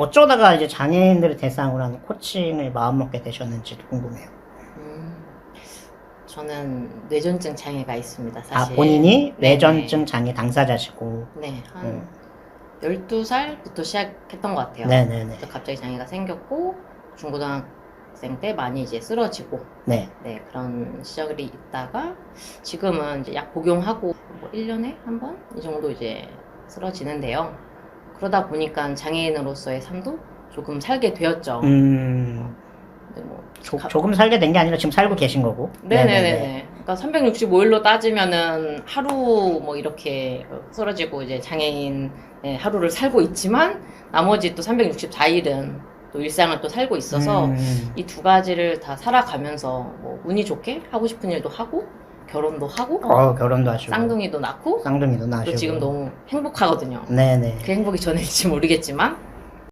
어쩌다가 이제 장애인들을 대상으로 하는 코칭을 마음먹게 되셨는지도 궁금해요. 음, 저는 뇌전증 장애가 있습니다. 아, 사실. 본인이 네네. 뇌전증 장애 당사자시고. 네, 한 음. 12살부터 시작했던 것 같아요. 네네네. 갑자기 장애가 생겼고 중고등학생 때 많이 이제 쓰러지고 네. 네 그런 시절이 있다가 지금은 이제 약 복용하고 뭐 1년에 한 번 이 정도 이제 쓰러지는데요. 그러다 보니까 장애인으로서의 삶도 조금 살게 되었죠. 음, 근데 뭐 조, 가- 조금 살게 된 게 아니라 지금 살고 계신 거고. 네네네. 그러니까 365일로 따지면은 하루 뭐 이렇게 쓰러지고 이제 장애인 하루를 살고 있지만 나머지 또 364일은 또 일상을 또 살고 있어서 음, 이 두 가지를 다 살아가면서 뭐 운이 좋게 하고 싶은 일도 하고 결혼도 하고 어, 결혼도 하시고. 쌍둥이도 낳고 쌍둥이도 나시고. 또 지금 너무 행복하거든요. 네네. 그 행복이 전해질지 모르겠지만